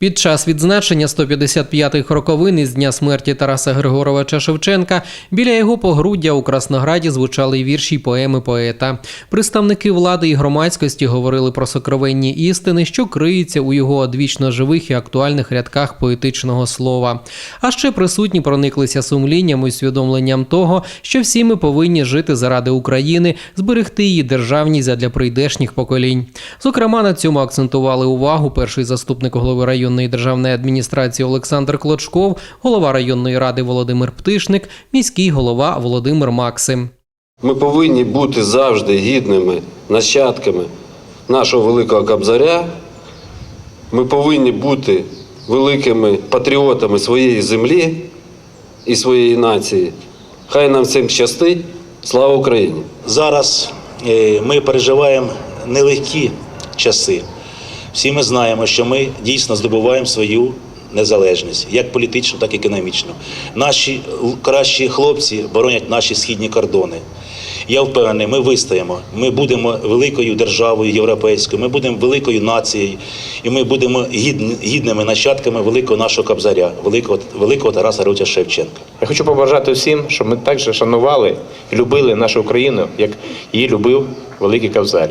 Під час відзначення 155-х роковин із дня смерті Тараса Григоровича Шевченка біля його погруддя у Краснограді звучали вірші й поеми поета. Представники влади і громадськості говорили про сокровенні істини, що криються у його одвічно живих і актуальних рядках поетичного слова. А ще присутні прониклися сумлінням і усвідомленням того, що всі ми повинні жити заради України, зберегти її державність задля прийдешніх поколінь. Зокрема, на цьому акцентували увагу перший заступник голови районної державної адміністрації Олександр Клочков, голова районної ради Володимир Птишник, міський голова Володимир Максим. Ми повинні бути завжди гідними нащадками нашого великого кобзаря. Ми повинні бути великими патріотами своєї землі і своєї нації. Хай нам цим щастить. Слава Україні! Зараз е, ми переживаємо нелегкі часи. Всі ми знаємо, що ми дійсно здобуваємо свою незалежність, як політичну, так і економічну. Наші кращі хлопці боронять наші східні кордони. Я впевнений, ми вистоїмо. Ми будемо великою державою європейською, ми будемо великою нацією, і ми будемо гідн- гідними нащадками великого нашого кобзаря, великого, великого Тараса Григоровича Шевченка. Я хочу побажати всім, щоб ми так же шанували і любили нашу Україну, як її любив великий Кавзар.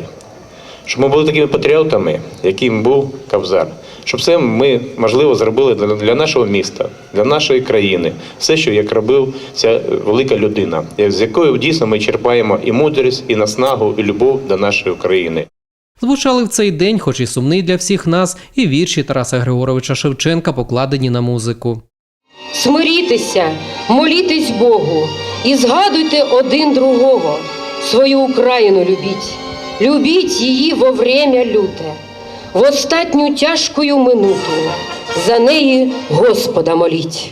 Щоб ми були такими патріотами, яким був Кавзар. Щоб це ми, можливо, зробили для, нашого міста, для нашої країни. Все, що як робив ця велика людина, з якою дійсно ми черпаємо і мудрість, і наснагу, і любов до нашої України. Звучали в цей день, хоч і сумний для всіх нас, і вірші Тараса Григоровича Шевченка покладені на музику. Смирітеся, молітесь Богу і згадуйте один другого. Свою Україну любіть, любіть її во время люте, в остатню тяжкою минуту. За неї Господа моліть.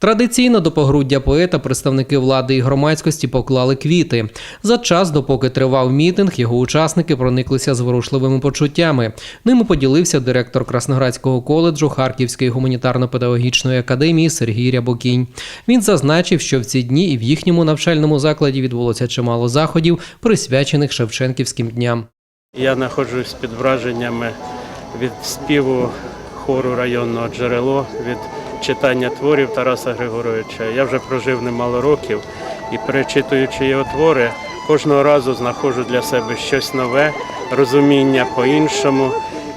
Традиційно до погруддя поета представники влади і громадськості поклали квіти. За час, допоки тривав мітинг, його учасники прониклися зворушливими почуттями. Ними поділився директор Красноградського коледжу Харківської гуманітарно-педагогічної академії Сергій Рябокінь. Він зазначив, що в ці дні і в їхньому навчальному закладі відбулося чимало заходів, присвячених Шевченківським дням. Я знаходжусь під враженнями від співу хору районного джерело, від читання творів Тараса Григоровича. Я вже прожив немало років і перечитуючи його твори, кожного разу знаходжу для себе щось нове, розуміння по-іншому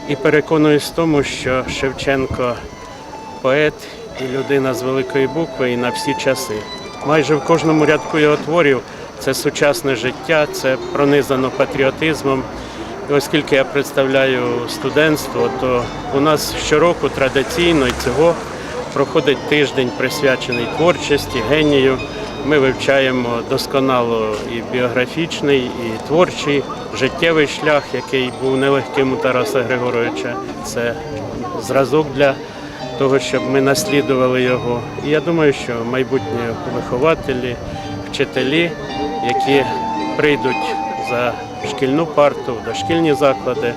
і переконуюсь в тому, що Шевченко поет і людина з великої букви і на всі часи. Майже в кожному рядку його творів це сучасне життя, це пронизано патріотизмом. І оскільки я представляю студентство, то у нас щороку традиційно і цього проходить тиждень присвячений творчості, генію. Ми вивчаємо досконало і біографічний, і творчий життєвий шлях, який був нелегким у Тараса Григоровича. Це зразок для того, щоб ми наслідували його. І я думаю, що майбутні вихователі, вчителі, які прийдуть за шкільну парту, дошкільні заклади,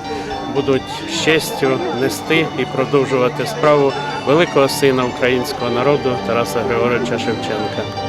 будуть з честю нести і продовжувати справу великого сина українського народу Тараса Григоровича Шевченка.